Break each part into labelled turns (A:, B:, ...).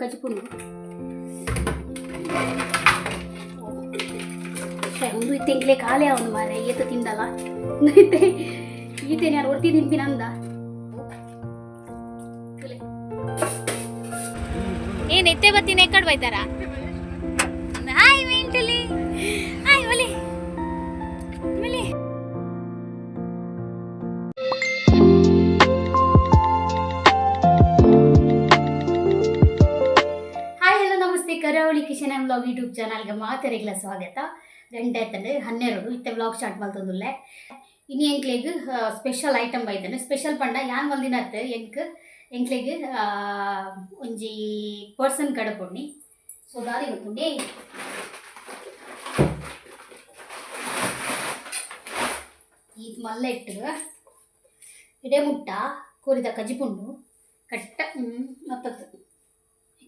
A: ಕಜಿಪುಂಡು ಶ್ರೇ ಒಂದು ಇತ್ತೆಂಕ್ಲೆ ಕಾಲೇ ಅವನು ಮಾರೆ ಈತ ತಿಂದಲ್ಲ ಈತೆ ಯಾರು ನಾನು ಒರ್ತಿ ತಿಂಪಿನಂದ
B: ಏನ್ ಎತ್ತೆ ಬತ್ತಿನ ಎಕ್ಕಡ್
A: ಕರಾವಳಿ ಕಿಶನ್ ಆ್ಯಂಡ್ ಬ್ಲಾಗ್ ಯೂಟ್ಯೂಬ್ ಚಾನಲ್ಗೆ ಮಾತರಿಗಳ ಸ್ವಾಗತ. ಗಂಟೆ ಆಯ್ತಂದ್ರೆ ಹನ್ನೆರಡು, ಇತ್ತೆ ಬ್ಲಾಗ್ ಸ್ಟಾರ್ಟ್ ಮಾಡ್ತಂದುಲ್ಲೆ. ಇನ್ನು ಎಂಕ್ಲೆಗ್ ಸ್ಪೆಷಲ್ ಐಟಮ್ ಬೈತಾನೆ ಸ್ಪೆಷಲ್ ಪಂಡ ಯಾನ್ ಮಲ್ದಿನ ಅತ್ತ ಎಂಕ್ ಎಂಕ್ಲೆಗ್ ಒಂಜಿ ಪರ್ಸನ್ ಕಡಪುಣ್ಣಿ ಸೊ ದಾರಿ ಗೊತ್ತುಂಡೆ ಇದು. ಮಲ್ಲ ಇಟ್ಟು ಇಡೆ ಮುಟ್ಟ ಕೋರಿದ ಕಜಿಪುಂಡು, ಕಟ್ಟ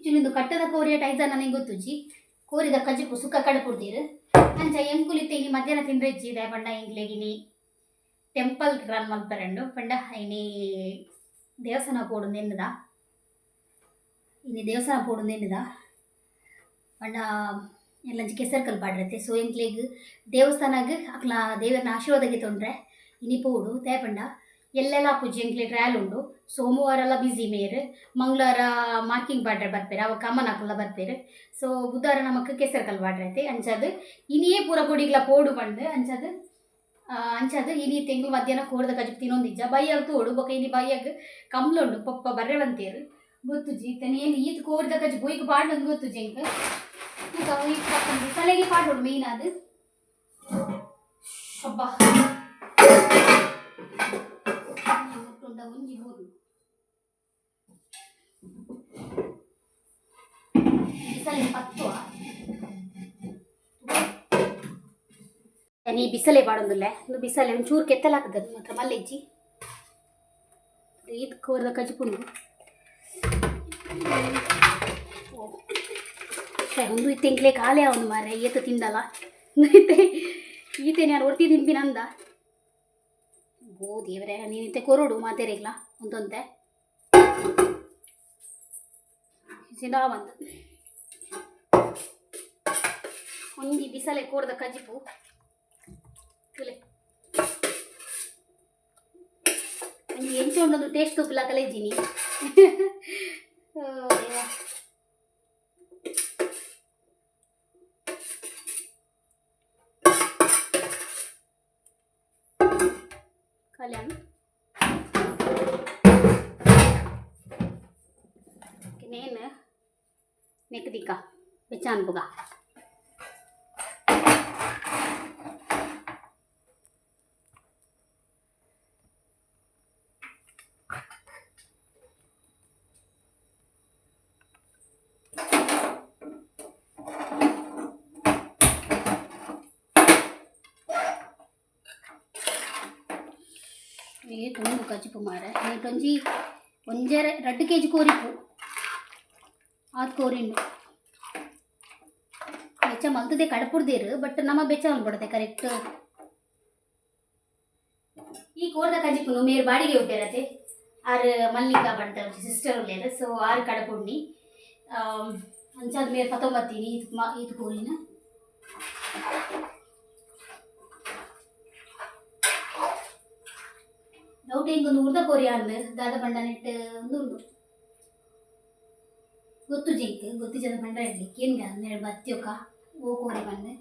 A: ಆ್ಯಕ್ಚುಲಿ ಕಟ್ಟದ ಕೋರಿಯ ಟೈಸ ನನಗೆ ಗೊತ್ತುಜಿ ಕೋರಿದ ಕಜಿಪು ಸುಕ್ಕ ಕಡಪುಡ್ತೀರು ಅಂಚ ಎಂಕುಲಿತ್ತೆ ಇಲ್ಲಿ ಮಧ್ಯಾಹ್ನ ತಿಂದ್ರೆ ಇಜ್ಜಿದೆ ಪಂಡ ಇಂಗ್ಲೆಗಿನಿ ಟೆಂಪಲ್ ರನ್ ಮಲ್ಪರಂಡು, ಪಂಡ ಇನಿ ದೇವಸ್ಥಾನ ಪೋಡು ನಿನ್ನದ. ಇನಿ ದೇವಸ್ಥಾನ ಪೋಡು ನಿನ್ನದ. ಪಂಡ ಎಲ್ಲ ಕೆಸರ್ಕಲ್ ಕಲ್ಪಾಡ್ರತೆ ಸೊ ಎಂಕ್ಲೆಗ್ ದೇವಸ್ಥಾನಗ್ ಅಕ್ಲ ದೇವರನ್ನ ಆಶೀರ್ವಾದಕ್ಕೆ ತೊಂದ್ರೆ ಇನಿ ಪೋಡು ತೇಪಂಡ ಎಲ್ಲೆಲ್ಲ ಪೂಜೆ ಎಂಕ್ಲೆ ಟ್ರಯಲ್ ಉಂಡು. ಸೋಮವಾರ ಎಲ್ಲ ಬಿಸಿ ಮೇರೆ ಮಂಗಳವಾರ ಮಾರ್ಕಿಂಗ್ ಬಾಡ್ರೆ ಬರ್ಪೇರೆ ಅವ ಕಮ್ಮನ್ ಹಾಕಲ್ಲ ಬರ್ಪೇರು ಸೊ ಬುಧವಾರ ನಮಕ್ ಕೆಸರು ಕಲ್ ಬಾಡ್ರೆ ಐತೆ. ಅಂಚದು ಇನಿಯೇ ಪೂರ ಕೊಡಿಗ್ಲ ಪೋಡು ಬಂದು. ಅಂಚದು ಅಂಚದು ಇನಿ ತಿಂಗಳು ಮಧ್ಯಾಹ್ನ ಕೋರ್ದ ಕಜಕ್ ತಿನ್ನೊಂದಿಜ್ಜ ಬೈಯಾಗ ತೋಡು ಬೊಕ ಇನಿ ಬೈಯಾಗ. ಕಮ್ಲುಂಡು ಪಪ್ಪ ಬರ್ರೆ ಬಂತೇರು. ಗೊತ್ತುಜಿ ತನ ಏನು ಈತ್ ಕೋರ್ದ ಕಜ್ ಬೊಯ್ಗೆ ಪಾಡೊಂದು ಗೊತ್ತುಜಿ ಪಕ್ಕಂದು ತಲೆಗೆ ಪಾಡೋಡು ಮೇಯ್ನ್ ಅದು ಅಬ್ಬಾ ಒಂಜಿ ಊರು ಬಿಸಲೆ ಪತ್ತುವ ನೀ ಬಿಸಲೆ ಬಾಡೊಂದುಲ್ಲೆ ಒಂದು ಬಿಸಲೆ ಒಂಚೂರು ನಿಮ್ಮ ಮಾತ್ರ ಮಲ್ಲೆಜ್ಜಿ ಇದು ಕೋರದ ಕಜಿಪುಂಡು ಒಂದು ಇತ್ತೆಂಕ್ಲೆ ಕಾಲೇ ಅವನು ಮಾರೆ ಈತ ತಿಂದಲ್ಲ ಈತೆ ನಾನು ಒರ್ತಿ ತಿಂಪಿನಂದ ಓ ದೇವರೇ ನೀನಿಂತೆ ಕೊರೋಡು ಮಾತೇರಿಗ್ಲ? ಒಂದೊಂದೆ. ಬಂದು. ಒಂಜಿ ಬಿಸಲೆ ಕೋರ್ದ ಕಜಿಪು. ತುಲೆ ಎಂಚ ಉಂಡೊಂದು taste ತುಪ್ಪಲ kalem. Kineme. Nekdika. Veçan buga. ಬೆಚ್ಚ ಅನ್ಪುಗ ಏ ತುಂಬ ಕಜಿಪು ಮಾರೆ ಒಂಜಿ ಒಂಜರ ರಡ್ಡು ಕೆ ಜಿ ಕೋರಿಪು ಆತ್ ಕೋರಿಂಡು ಬೆಚ್ಚ ಮಲ್ತದೆ ಕಡಪುಡ್ದೇರು ಬಟ್ ನಮ್ಮ ಬೆಚ್ಚ ಮಲ್ಬಿಡತೆ ಕರೆಕ್ಟ್ ಈ ಕೋರ್ದ ಕಜಿಪುನು ಮೇರು ಬಾಡಿಗೆ ಉಂಟೇರತೆ ಆರು ಮಲ್ಲಿಕಾ ಬಂಟ ಸಿಸ್ಟರ್ ಉಳ್ಳೇರು ಸೊ ಆರು ಕಡಪುಂಡಿ ಅಂಚಾದ ಮೇರು ಪತ್ತೊಂಬತ್ತೀನಿ ಇದು ಮಾ ಇದು ಕೋರಿನ ಹಿಂಗೊಂದು ಉರ್ದ ಕೋರಿ ಅಂದು ದಾದ ಬಂಡ ನೆಟ್ ಒಂದು ಉಂಡು ಗೊತ್ತು ಜಿಂಕ್ ಗೊತ್ತು ಜನ ಬಂಡ ಇಡ್ಲಿಕ್ಕೆ ಏನ್ಗ ಬತ್ತಿಯೋಕ ಓ ಕೋರಿ ಬಂದೆ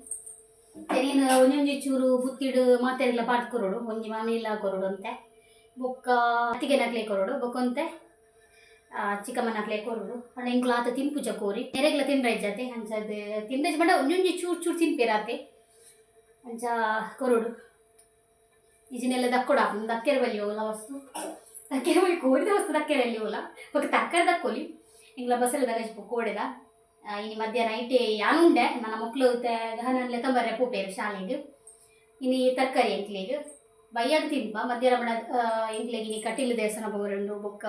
A: ನೀನು ಒಂಜೊಂಜಿ ಚೂರು ಬುತ್ತಿಡು ಮಾತೆಲ್ಲ ಪಾಟ್ ಕೊರೋಡು ಒಂಜಿ ಮಾಮಿಲ್ಲ ಕೊರೋಡು ಅಂತೆ ಬೊಕ್ಕ ಅತ್ತಿಗೆ ನಕ್ಲೆ ಕೊರೋಡು ಬೊಕ್ಕೊಂತೆ ಚಿಕ್ಕಮ್ಮ ನಕ್ಲೆ ಕೊರೋಡು ಅಣ್ಣ ಇಂಕ್ಲ ಆತ ತಿನ್ಪುಜ ಕೋರಿ ನೆರೆಗ್ಲ ತಿಂಡ್ರ ಜಾತೆ ಅಂಚದು ತಿಂಡ್ರ ಬಂಡ ಒಂಜೊಂಜಿ ಚೂರು ಚೂರು ತಿನ್ಪೇರಾತೆ ಅಂಚ ಕೊರೋಡು ಇಜಿನೆಲ್ಲ ದಕ್ಕೊಡ ದಕ್ಕೆರೆ ಬಲ್ಲಿ ಹೋಗಲ್ಲ ವಸ್ತು ದಕ್ಕೆರೆ ಬಲ್ಲಿ ಕೋಡಿದ ವಸ್ತು ದಕ್ಕೆರೆ ಅಲ್ಲಿ ಹೋಗಲ್ಲ ಬೊಕ್ಕ ತಕ್ಕರೆ ದಕ್ಕೊಲಿ ಇಂಗ್ಲ ಬಸ್ಸಲ್ಲಿ ದಗಜ್ಪು ಕೋಡೆದ ಆ, ಇನಿ ಮಧ್ಯಾಹ್ನ ಐಟೆ ಯಾನುಂಡೆ ನನ್ನ ಮಕ್ಕಳು ಗಹನನ್ಲೆ ತಂಬರ್ರೆ ಪೂಪೇರು ಶಾಲೆಗೆ ಇನಿ ತರಕಾರಿ ಎಂಕ್ಲೆಗ್ ಬೈಯಾಗ ತಿನ್ಪ ಮಧ್ಯಾಹ್ನ ಬಡ ಎಂಕ್ಲೆಗ್ ಇನಿ ಕಟೀಲು ದೇವಸ್ಥಾನ ಬೋರಂಡು ಬೊಕ್ಕ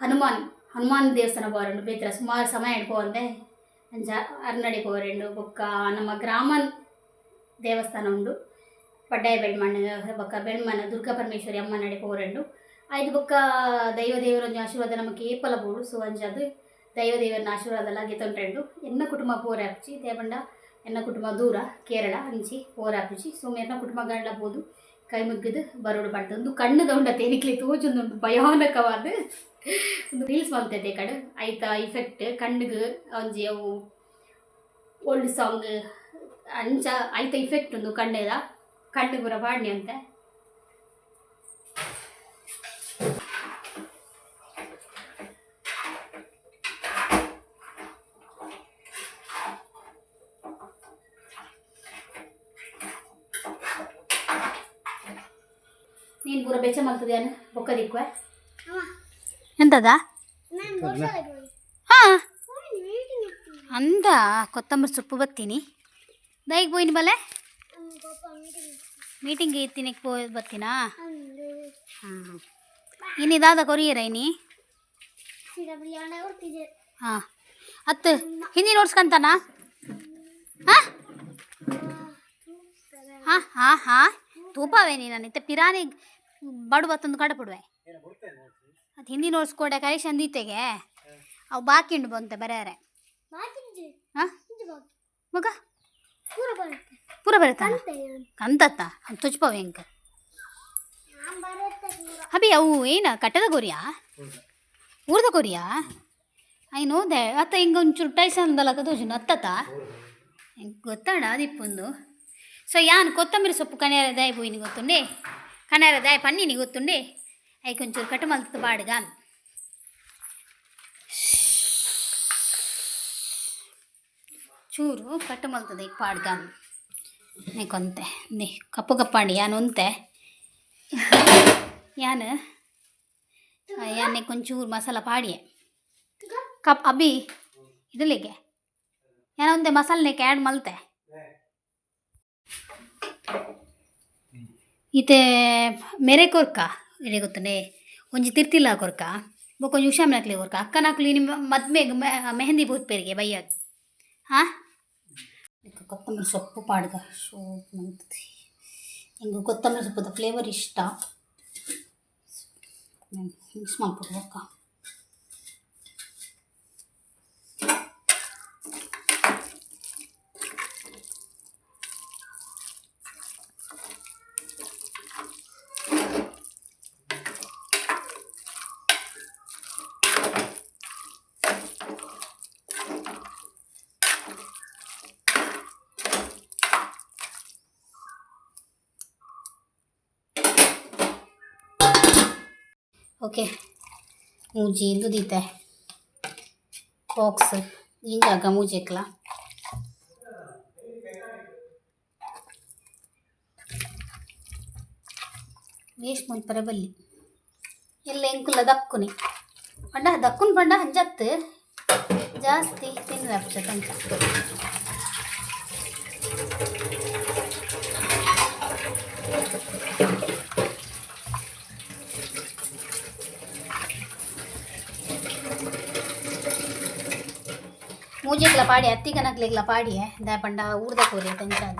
A: ಹನುಮಾನ್ ಹನುಮಾನ್ ದೇವಸ್ಥಾನ ಬೋರಂಡು ಬೇತ್ರ ಸುಮಾರು ಸಮಯ ಹಿಡ್ಕೊಂಡೆ ಅಂಜ ಅರ್ನಡಿ ಬೋರೆಂಡು ಬೊಕ್ಕ ನಮ್ಮ ಗ್ರಾಮನ್ ದೇವಸ್ಥಾನ ಉಂಡು ಪಡ್ಡಾಯ ಬೆಳ್ಮಣ್ಣ ಬಕ್ಕ ಬೆಳ್ಮಣ್ಣ, ದುರ್ಗಾ ಪರಮೇಶ್ವರಿ ಅಮ್ಮ ನಡೆ ಪೋರೆಂಡು ಐದು ಬೊಕ್ಕ ದೈವ ದೇವರೊಂದು ಆಶೀರ್ವಾದ ನಮಗೆ ಏಪಲ ಬೋಡು ಸೊ ಅಂಜದು ದೈವ ದೇವರನ್ನ ಆಶೀರ್ವಾದ ಎಲ್ಲ ಗೆತ್ತೊಂಟು ಎನ್ನ ಕುಟುಂಬ ಪೋರ ಹಾಪಿಸಿ ದೇವಂಡ ಎನ್ನ ಕುಟುಂಬ ದೂರ, ಕೇರಳ ಅಂಚಿ ಪೋರ ಹಾಪಿಸಿ ಸೊ ಎನ್ನ ಕುಟುಂಬ ಗಂಡ ಬೋದು, ಕೈ ಮುಗಿದು ಬರೋಡು ಪಡ್ದು ಒಂದು ಕಣ್ಣು ದೊಂಡ ತೇನಿಕ್ಲಿ ತೋಚೊಂದು ಭಯಾನಕವಾದ. ಒಂದು ರೀಲ್ಸ್ ಮಾಡ್ತೈತೆ ಕಡೆ. ಐತ, ಇಫೆಕ್ಟ್, ಕಣ್ಣಿಗೆ ಒಂಜಿ ಅವು, ಓಲ್ಡ್ ಸಾಂಗ್ ಅಂಚ ಐತ ಇಫೆಕ್ಟ್ ಒಂದು ಕಣ್ಣೆದ. கண்டுக்குற பாடி ಅಂತ. ನೀನು ಗುರ ಬೆಚ್ಚ ಮಾಡ್ತಿದ್ಯಾನ ಬೊಕ್ಕ ದಿಕ್ವ? ಎಂತದ? ಹಾ. ಅಂದ ಕೊತ್ತಂಬರಿ ಸೊಪ್ಪು ಬತ್ತೀನಿ. ದೈಗ್ ಬೋಯಿನ ಬಲೆ? ಮೀಟಿಂಗ್ ಇತ್ತಿನಕ್ಕೆ ಪೋ ಬರ್ತೀನಾ? ಹಾಂ. ಇನ್ನು ಇದಾದ ಕೊರಿಯರ ಇನ್ನಿ ಹಾಂ. ಹತ್ತು ಹಿಂದಿ ನೋಡ್ಸ್ಕಂತಾನ ಹಾಂ? ಹಾಂ ಹಾಂ ಹಾಂ. ತೂಪವೇ ನೀನು ಇತ್ತೆ. ಪಿರಾನಿ ಬಡು ಬತ್ತೊಂದು ಬಿಡುವೆ ಅದು ಹಿಂದಿ ನೋಡ್ಸ್ಕೊಡೆ ಕರೆಕ್ಷನ್ ಚಂದಿತೆಗೆ ಅವು ಬಾಕಿಂಡು ಬಂತೆ ಬರೆಯಾರೆ. ಹಾಂ? ಮಗ? ಪೂರ ಬರುತ್ತಾನ ಕಂತತ್ತ ತುಚ್ಪವೆ ಹೆಂಗೆ ಅಭಿ ಅವು ಏನು ಕಟ್ಟದ ಕೊರಿಯಾ ಊರ್ದ ಕೊರಿಯಾ ಐನು ದೇ ಅತ್ತ ಹಿಂಗೆ ಒಂಚೂರು ಟೈಸ್ ಅಂದಲ್ಲ ತೋಜುನು ಅತ್ತತ್ತ ಹೆಂಗೆ ಗೊತ್ತಾಡ ದಿಪ್ಪೊಂದು ಸೊ ಯಾನ್ ಕೊತ್ತಂಬರಿ ಸೊಪ್ಪು ಕನೇರ ದಾಯ್ పోయిన ಗೊತ್ತುಂಡೆ ಕನೇರ ದಾಯ್ ಪನ್ನಿನಿ ಗೊತ್ತುಂಡೆ ಐ కొంచెం ಕಟ್ಟು ಮಲ್ತದ ಬಾಡ್ಗಾನ್ ಚೂರು ಕಟ್ಟು ಮಲ್ತದೆ ಈಗ ಪಾಡ್ಗಾನ್ ನೀಕೊಂತೆ. ನೀ ಕಪ್ಪು ಕಪ್ಪಾಣಿ, ಯಾನ್ ಉಂತೆ? ಯಾನ್? ಯಾನೆ ಕೊಂಚೂರು ಮಸಾಲ ಪಾಡಿಯೆ. ಕಪ್ ಅಬಿ ಉಂತೆ ಒಂದೆ ಮಸಾಲೆನೇಕೆ ಆ್ಯಡ್ ಮಲ್ತೆ? ಇತ್ತೆ ಮೇರೆ ಕೊರ್ಕ? ಇಡೀ ಗೊತ್ತನೆ ಒಂಜಿ ತಿರ್ತಿಲ್ಲ ಕೊರ್ಕ? ಬೊಕ್ಕ ಒಂಜಿ ಉಷಾಮ್ ನಾಕ್ಲಿ ಕೊರ್ಕ? ಅಕ್ಕನಾಕ್ಲಿ ನಿಮ್ಮ ಮದ್ಮೆಗೆ ಮೆಹಂದಿ ಬೂತ್ ಪೇರಿಗೆ ಬೈಯದ್ ಹಾಂ ಕೊತ್ತಂಬರಿ ಸೊಪ್ಪು ಪಾಡ್ದ ಸೋಪ್ ಮಂತದೆ ಹಿಂಗೆ ಕೊತ್ತಂಬರಿ ಸೊಪ್ಪದ ಫ್ಲೇವರ್ ಇಷ್ಟ. ಮಿಕ್ಸ್ ಮಾಡ್ಬಿಡ್ಬೇಕ ಓಕೆ. ಮೂಜಿ ಇದು ಬಾಕ್ಸ್. ಮೂಜಿ ಮೂಜೆಕ್ಲ ವೇಸ್ಟ್ ಮುಲ್ಪರೆ ಬಲ್ಲಿ? ಎಲ್ಲ ಎಂಕುಲ ದಕ್ಕುನಿ. ಪಂಡ ದಕ್ಕುನ್ ಪಂಡ ಹಂಜತ್ತು ಜಾಸ್ತಿ ತಿನ್ನದ ಅಂತ ಮೂಜೆಗ್ಲ ಪಾಡಿ ಹತ್ತಿ ಕನಕ್ಲೆಗ್ಲ ಪಾಡಿಯೆ ದಾಪಂಡ ಊರ್ದ ಕೋರಿ ತಂಚಾದ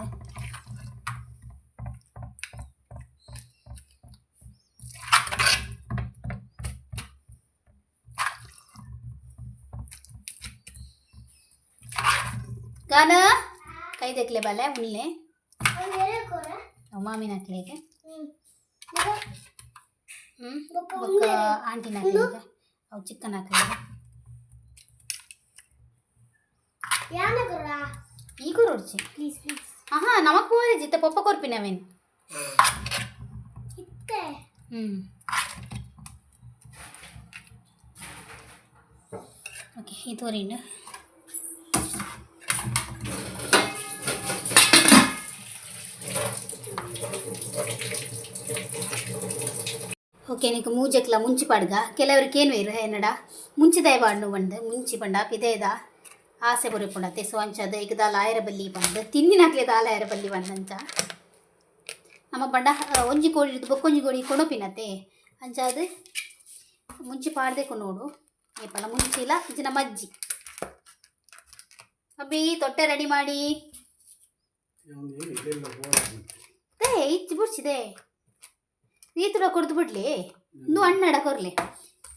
A: ಗಾನ ಕೈ ದೆಕ್ಲೆ ಬಲೆ ಉಳ್ಳೆ ಮಾಮಿನ ಹಾಕ್ಲಿಗೆ ಹ್ಞೂ ಬೊಕ್ಕ ಆಂಟಿನ ಹಾಕ್ಲಿಗೆ ಅವು ಚಿಕನ್ ಹಾಕ್ಲಿಗೆ ಈಗ ರುಚಿ
C: ಪ್ಲೀಸ್ ಪ್ಲೀಸ್
A: ಆಹಾ ನಮಕ್ ಹೋದ್ರೆ ಜಿತ್ತೆ ಪಪ್ಪ ಕೊರ್ಪಿನವೇನು
C: ಇತ್ತೆ.
A: ಹ್ಞೂ ಓಕೆ ಇದು ತೋರಿಂಡು ಓಕೆ నీకు ಮೂಜೆಕ್ಲ ಮುಂಚಿ ಪಡ್ಗ. ಕೆಲವರಿಗೆ ಏನು ಇರು ಏನಡ ಮುಂಚಿದಾಯ ಬಾಡ್ನು ಬಂದು ಮುಂಚಿ ಬಂಡ ಪಿದೇದ. ಆಸೆ ಬರುಕೊಂಡತೆ. ಸೊ ಅಂಚದ ಈಗ ದಾಲ ಆಯರ ಬಲ್ಲಿ ಬಂದು ತಿನ್ನಿನಾಕ್ಲೆ ದಾಲ ಆಯರ ಬಲ್ಲಿ ಬಂದಂಚ. ನಮ್ಮ ಬಂಡ ಆ, ಒಂಜಿ ಇಡ್ದು ಬೊಕ್ಕೊಂಜಿ ಕೋಡಿ ಕೊಣಪಿನತೆ ಅಂಚಾದ ಮುಂಚಿ ಪಾಡ್ದೆ ನೋಡು. ಏಪಲ ಮುಂಚಿಲ ಇಂಚಿನ ಮಜ್ಜಿ ಅಬ್ಬಿ ತೊಟ್ಟೆ ರೆಡಿ ಮಾಡಿ. ದೇ ಇಚ್ಚಿ ಬಿಡ್ಸಿದೆ. ಈತುಡ ಕೊಡ್ದು ಬಿಡ್ಲಿ. ಇಂದು ಅಣ್ಣಡ ಕೊರ್ಲೆ.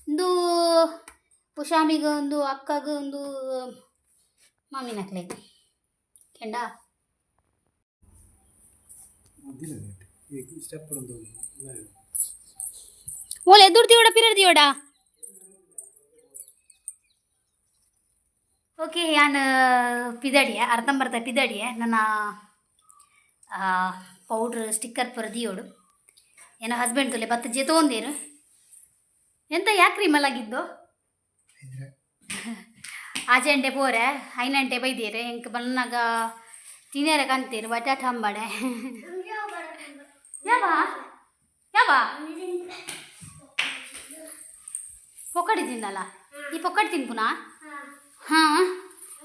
A: ಒಂದು ಉಷಾಮಿಗೆ ಒಂದು ಅಕ್ಕಗೆ ಒಂದು ಮಾಮಿನ ಅಕ್ಲೆಗೆ ಕೆಂಡ? ಓಲೆ ಎದುರ್ತೀವಡ ಪಿರಡ್ತೀವಡ ಓಕೆ ಯಾನ್ ಪಿದಡಿಯ ಅರ್ಧಂಬರ್ಧ ಪಿದಡಿಯ ನನ್ನ ಪೌಡ್ರ್ ಸ್ಟಿಕ್ಕರ್ ಪರದಿಯೋಡು ಏನೋ ಹಸ್ಬೆಂಡ್ ತುಲೆ ಬತ್ತ ಜೆ ತೊಗೊಂದೇನು ಎಂತ ಯಾಕ್ರಿ ಮಲಗಿದ್ದು? ಆಚೆಂಟೆ ಪೋರೆ, ಐನಂಟೆ ಬೈದೇರು, ಎಂಕ್ ಬನ್ನಾಗ ತಿನ್ನೇರ ಕಂತೀರಿ, ಬಟಾಟ ಅಂಬಾಡೆ. ಯಾವ? ಯಾವ? ಪೊಕ್ಕಡಿ ತಿನ್ನಲ್ಲ ಈ ಪೊಕ್ಕಡಿ ತಿನ್ಪುನಾ ಹಾಂ,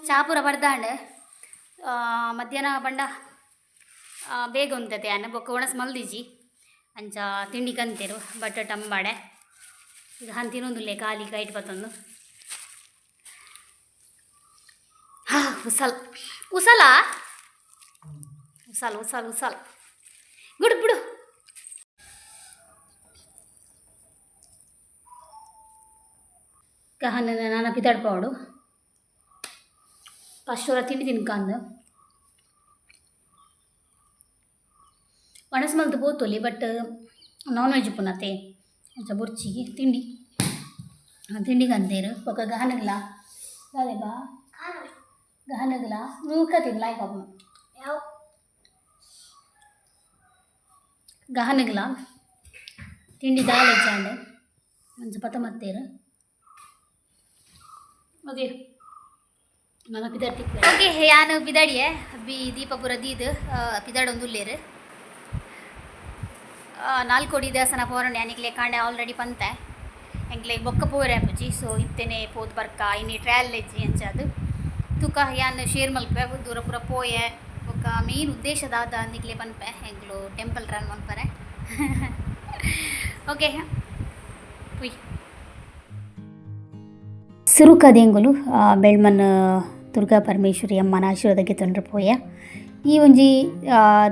A: ಚಾಪುರ ಬಡ್ದಾಂಡೆ ಮಧ್ಯಾಹ್ನ ಬಂಡ ಬೇಗ ಉಂತತೆ ಅನ್ನ, ಬೊಕ್ಕ ಒಣಸ್ ಮಲ್ದಿಜಿ ಅಂಚ ತಿಂಡಿ ಕಂತೀರು, ಬಟಾಟ ಅಂಬಾಡೆ. ಈಗ ಹಂತಿನೊಂದು ಲೇ ಖಾಲಿ ಕೈಟ್ ಬತ್ತೊಂದು ಹಾ ಉಸಲ್. ಉಸಲ? ಉಸಲ್ ಉಸಲ್ ಉಸಲ್. ಬಿಡು ಬಿಡು. ಕಹನ ನಾನು ಪಿತಾಡ್ಪಾಡು ಫಸ್ಟ್ ಅವರ ತಿಂಡಿ ತಿನ್ಕಂದು ಒಣಸ್ ಮಲ್ತು ಬಟ್ ನಾನ್ ವೆಜ್ ಪುನತೆ ಒಂಚ ಬುರ್ಚಿಗೆ ತಿಂಡಿ. ก็หันนึกละรู้ก็ติดไล่กับมันแล้วก็หันนึกละตินดีดาเลยจ้าเนี่ยมันจะปะตมัดเตระโอเค ನಾನು ಬಿದಾಡಿ ಓಕೆ ಯಾನು ಬಿದಾಡಿಯೇ ಬಿ ದೀಪಪುರ ದೀದ್ ಬಿದಾಡೊಂದು ಉಲ್ಲೇರು ನಾಲ್ಕೋಡಿ ದೇವಸ್ಥಾನ ಪೋರಣೆ ಅನಿಕ್ಲೆ ಕಾಂಡೆ ಆಲ್ರೆಡಿ ಪಂತೆ. ಎಂಕ್ಲೆ ಬೊಕ್ಕ ಪೋರೆ ಅಪ್ಪುಜಿ ಸೊ ಇತ್ತೇನೆ ಪೋದ್ ಬರ್ಕ ಇನ್ನಿ ಟ್ರಾಯಲ್ ಇಜ್ಜಿ ಅಂಚಾದು ತುಕ ಯಾನ್ ಶೇರ್ ಮಲ್ಪೆ ದೂರ ಪುರ ಪೋಯೆ ಬೊಕ್ಕ ಮೇನ್ ಉದ್ದೇಶದಾದ ನಿಕ್ಲೆ ಪನ್ಪೆ ಎಂಗ್ಲು ಟೆಂಪಲ್ ರನ್ ಮನ್ಪರೆ ಓಕೆ ಪುಯ್ ಸುರುಕದೆಂಗುಲು ಬೆಳ್ಮನ್, ದುರ್ಗಾ ಪರಮೇಶ್ವರಿ ಅಮ್ಮನ ಆಶೀರ್ವಾದಕ್ಕೆ ತೊಂದರೆ ಪೋಯ. ಈ ಒಂಜಿ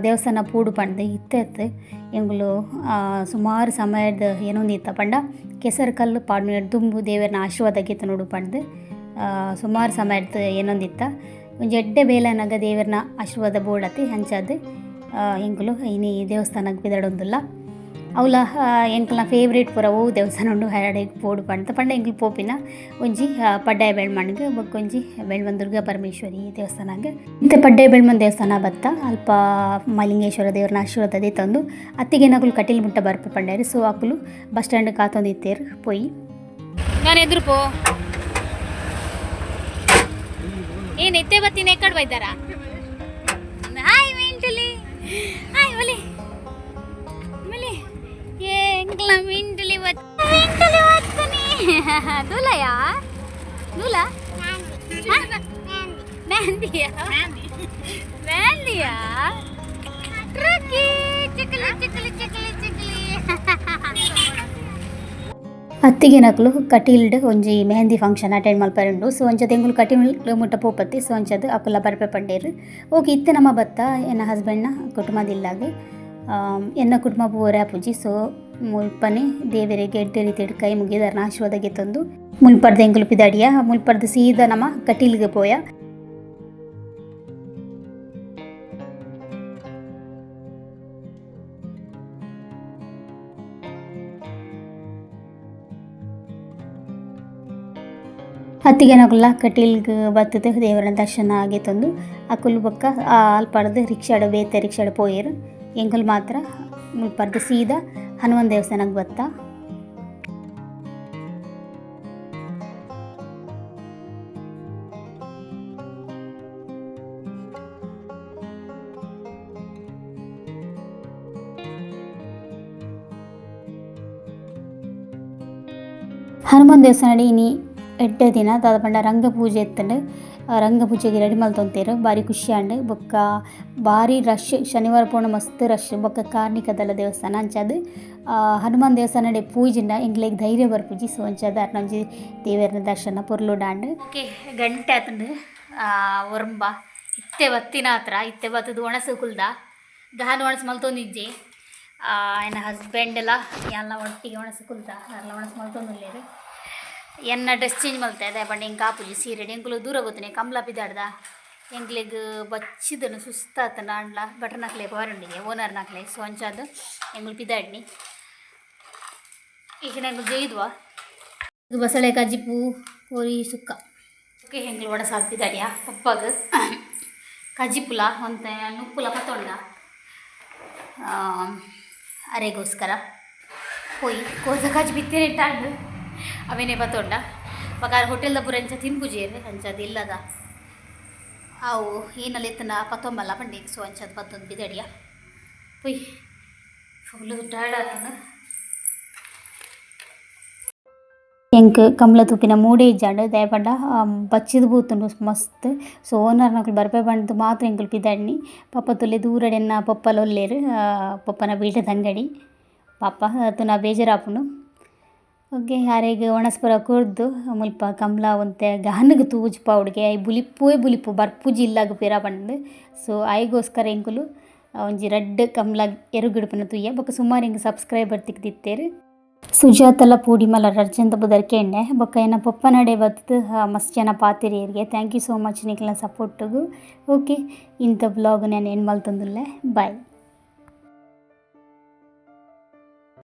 A: ದೇವಸ್ಥಾನ ಪೂಡು ಪಂಡ್ ಇತ್ತೆತ್ ಎಂಗುಲು ಸುಮಾರು ಸಮಯದ ಏನೊಂದು ಇತ್ತ ಪಂಡ, ಕೆಸರು ಕಲ್ಲು ಪಾಡ್ನ ದುಂಬು ದೇವರನ್ನ ಆಶೀರ್ವಾದಕ್ಕೆ ನೋಡು ಪಂಡ್ ಸುಮಾರು ಸಮಯ ಏನೊಂದಿತ್ತ. ಒಂಜಿ ಎಡ್ಡೆ ಬೇಲನಾಗ ದೇವರನ್ನ ಆಶೀರ್ವಾದ ಬೋಡತ್ತೆ ಹಂಚದು ಎಂಕುಲು ಇನಿ ದೇವಸ್ಥಾನಕ್ಕೆ ಬಿದಡೊಂದುಲ್ಲ. ಅವಲ ಎಂಕಲ್ನ ಫೇವ್ರೇಟ್ ಪೂರ ಓ ದೇವಸ್ಥಾನ ಉಂಡು ಹರಡೆಗ್ ಪೋಡು ಪಂಡ ಪಂಡ ಎಂಕಲ್ ಪೋಪಿನ ಒಂಜಿ ಪಡ್ಡಾಯ ಬೆಳ್ಮಣ್ಗೆ ಬಕ್ಕೊಂಜಿ ಬೆಳ್ಮನ್ ದುರ್ಗಾ ಪರಮೇಶ್ವರಿ ದೇವಸ್ಥಾನಕ್ಕೆ ಇಂಥ ಪಡ್ಡಾಯ ಬೆಳ್ಮನ್ ದೇವಸ್ಥಾನ ಬತ್ತ, ಅಲ್ಪ ಮಲಿಂಗೇಶ್ವರ ಆಶೀರ್ವಾದ ಅದೇ ತಂದು, ಅತ್ತಿಗೆ ಕಟೀಲ್ ಮುಟ್ಟ ಬರ್ಪ ಪಂಡ್ಯಾರಿ. ಸೊ, ಅಕುಲು ಬಸ್ ಸ್ಟ್ಯಾಂಡ್ ಕಾತೊಂದಿತ್ತೇರು, ಪೋಯಿ.
B: ನಾನು ಎದುರು ಪೋ. ಏನು ಎತ್ತೆ ಬತ್ತೀನಿ ಎಕ್ಕಡ್ ಬೈತಾರ ಹಾಯ್ ಮಿಂಟಲಿ ಹಾಯ್ ಒಲಿ ಒಲಿ ಏ ಎಂಕ್ಲ ಮಿಂಟಲಿ ಬತ್ ಮಿಂಟಲಿ ಬತ್ತನಿ ದೂಲಯಾ ದೂಲ? ಮ್ಯಾಂದಿಯಾ ಮ್ಯಾಂದಿಯಾ
A: ಅತ್ತಿಗೆ ನಕಲು ಕಟೀಲ್ಡ್ ಒಂಜಿ ಮೆಹಂದಿ ಫಂಕ್ಷನ್ ಅಟೆಂಡ್ ಮಲ್ಪರುಂಡು. ಸೊ ಒಂಚದ ಎಂಗುಲು ಕಟೀಲ್ ಮುಟ್ಟ ಪೋಪತ್ತಿ, ಸೊ ಒಂಚದು ಅಕುಲ ಬರ್ಪೆ ಪಂಡೇರು. ಓಕೆ ಇತ್ತೆ ನಮ್ಮ ಬತ್ತ, ಎನ್ನ ಹಸ್ಬೆಂಡ್ನ ಕುಟುಂಬದಿಲ್ಲಾಗೆ ಎನ್ನ ಕುಟುಂಬ ಪೂರ ಪೂಜಿ ಸೊ ಮುಲ್ಪನೆ ದೇವರಿಗೆ ಎಡ್ಡೆ ರೀತಿ ಕೈ ಮುಗಿದರ್ನ ಆಶೀರ್ವಾದಗೆ ತಂದು ಮುಲ್ಪರ್ದ ಎಂಗುಲು ಪಿದಾಡಿಯ ಮುಲ್ಪರ್ದ ಸೀದಾ ನಮ್ಮ ಕಟೀಲ್ಗೆ ಪೋಯ. ಹತ್ತಿಗೆ ನಕುಲ್ಲ ಕಟೀಲ್ಗೆ ಬತ್ತದೆ ದೇವರ ದರ್ಶನ ಆಗಿ ತಂದು ಅಕುಲು ಅಲ್ಲಿ ಅಲ್ಪಡ್ದು ರಿಕ್ಷಾಡ ಬೇತೆ ರಿಕ್ಷಾಡ ಪೋಯರು ಎಂಗಲ್ ಮಾತ್ರ ಮುಲ್ಪರ್ದು ಸೀದಾ ಹನುಮಾನ್ ದೇವಸ್ಥಾನಕ್ಕೆ ಬತ್ತ. ಹನುಮಾನ್ ದೇವಸ್ಥಾನ ಇನಿ ಎಡ್ಡೆ ದಿನ ದಾದ ಪಂಡ ರಂಗ ಪೂಜೆ ಇತ್ತಂಡ್ ರಂಗ ಪೂಜೆಗೆ ರೆಡಿ ಮಲ್ತೊಂದೆರ್ ಬಾರಿ ಖುಷಿಯಾಂಡ್ ಬೊಕ್ಕ ಬಾರಿ ರಶ್ ಶನಿವಾರ ಪೂರ್ಣ ಮಸ್ತ್ ರಶ್ ಬೊಕ್ಕ ಕಾರ್ಣಿಕದಲ ದೇವಸ್ಥಾನ ಅಂಚಾದ್ ಹನುಮಾನ್ ದೇವಸ್ಥಾನಡೆ ಪೂಜೆಂಡ ಎಂಕ್ಲೆಗ್ ಧೈರ್ಯ ಪೂಜಿ ಸೊ ಅಂಚಾದ್ ಅರ್ನಂಜಿ ದೇವೇರ್ನ ದರ್ಶನ ಪೊರ್ಲುಡಾಂಡ್ ಓಕೆ ಗಂಟೆ ಆತಂಡು ಒರಂಬ ಇತ್ತೆ ಬತ್ತಿನ ಹತ್ರ ಇತ್ತೆ ಬತ್ತದ ಒಣಸು ಕುಲ್ದ ಗಹನ ಒಣಸು ಆ ಆಯ್ನ ಹಸ್ಬೆಂಡ್ ಎಲ್ಲ ಎಲ್ಲ ಒಟ್ಟಿಗೆ ಒಣಸು ಕುಲ್ದ ಎಲ್ಲ ಒಣಸು ಮಲ್ತೊಂದುಲ್ಲೇರು ಎನ್ನ ಡ್ರೆಸ್ ಚೇಂಜ್ ಮಲ್ತಾ ಇದೆ. ಬಣ್ಣ ಹಿಂಗೆ ಕಾಪುಜಿ ಸೀರೆ ದೂರ ಗೊತ್ತನೆ ಕಂಬ್ಲ ಬಿದ್ದಾಡ್ದ. ಎಂಕ್ಲಿಗೆ ಬಚ್ಚಿದನು ಸುಸ್ತಾತನ ಅಂಡ್ಲ ಬಟ್ರ್ ನಕ್ಲೆ ಬಾರಂಡಿಗೆ ಓನರ್ ನಕ್ಲೆ ಸೊ ಅಂಚಾದ ಎಂಗುಲು ಪಿದಾಡ್ನಿ ಈಗ ನಂಗೆ ಜೈದ್ವಾ? ಇದು ಬಸಳೆ ಪೂ ಕೋರಿ ಸುಕ್ಕ. ಓಕೆ ಹೆಂಗ್ಳು ಒಡ ಸಾಧ್ತಿದ್ದಾಡ್ಯಾ ಪಪ್ಪಾಗ. ಕಜಿಪುಲ ಒಂದು ನುಪ್ಪುಲ ಪತ್ತೊಂಡ. ಅರೆಗೋಸ್ಕರ. ಹೋಯ್ ಕೋಸ ಕಾಜಿ ಬಿತ್ತೇನೆ ಇಟ್ಟಾಂಡು ಅವೇನೇ ಪತ್ತೊಂಡ ಪಗಾರ ಹೋಟೆಲ್ದ ಪೂರ ಅಂಚ ತಿನ್ಪುಜೇರು ಅಂಚದ ಇಲ್ಲದ ಅವು ಏನಲ್ಲಿ ಎತ್ತನ ಪತ್ತೊಂಬಲ್ಲ ಪಂಡಿಗೆ ಸೊ ಅಂಚದ ಪತ್ತೊಂದು ಬಿದಡಿಯ ಪೊಯ್ ಫುಲ್ಲು ಟಯರ್ಡ್ ಆತನ ಎಂಕ್ ಕಮಲ ತುಪ್ಪಿನ ಮೂಡೆ ಇಜ್ಜಾಂಡು ದಯಪಂಡ ಬಚ್ಚಿದ ಬೂತುಂಡು ಮಸ್ತ್ ಸೊ ಓನರ್ ನಕಲು ಬರ್ಪೆ ಬಂದು ಮಾತ್ರ ಎಂಕುಲು ಪಿದಾಡ್ನಿ ಪಪ್ಪ ತುಲೆ ದೂರಡೆನ್ನ ಪಪ್ಪಲ ಒಲ್ಲೇರು ಪಪ್ಪನ ಬೀಟದ ಅಂಗಡಿ ಪಾಪ ತುನ ಬೇಜಾರಾಪುಂಡು ಓಕೆ ಯಾರಿಗೆ ಒಣಸ್ಪುರ ಕುರ್ದು ಮುಲ್ಪ ಕಮಲ ಒಂತೆ ಗಹನಗ್ ತೂಜ್ ಪೌಡ್ಗೆ ಐ ಬುಲಿಪ್ಪುವೆ ಬುಲಿಪ್ಪು ಬರ್ಪು ಇಲ್ಲಾಗ ಪಿರ ಬಂದು. ಸೊ ಐಗೋಸ್ಕರ ಎಂಕುಲು ಒಂಜಿ ರಡ್ಡ್ ಕಮಲ ಎರುಗಿಡುಪನ ತುಯ್ಯ. ಬೊಕ ಸುಮಾರು ಹಿಂಗೆ ಸಬ್ಸ್ಕ್ರೈಬರ್ ತಿಕ್ದಿತ್ತೇರು. ಸುಜಾತಲ ಪೂಡಿ ರಜಂತ ಬುದರ್ಕೆ ಬುದರ್ಕೆಂಡೆ ಬೊಕ್ಕ ಏನ ಪೊಪ್ಪ ನಡೆ ಬತ್ತು ಮಸ್ತ್ ಜನ ಪಾತಿರಿಯರಿಗೆ. ಥ್ಯಾಂಕ್ ಯು ಸೋ ಮಚ್ ನಿಕ್ಲ ಸಪೋರ್ಟಿಗೂ ಓಕೆ ಇಂಥ ಬ್ಲಾಗ್ ನಾನು ಏನು ಮಲ್ತಂದುಲ್ಲೆ ಬಾಯ್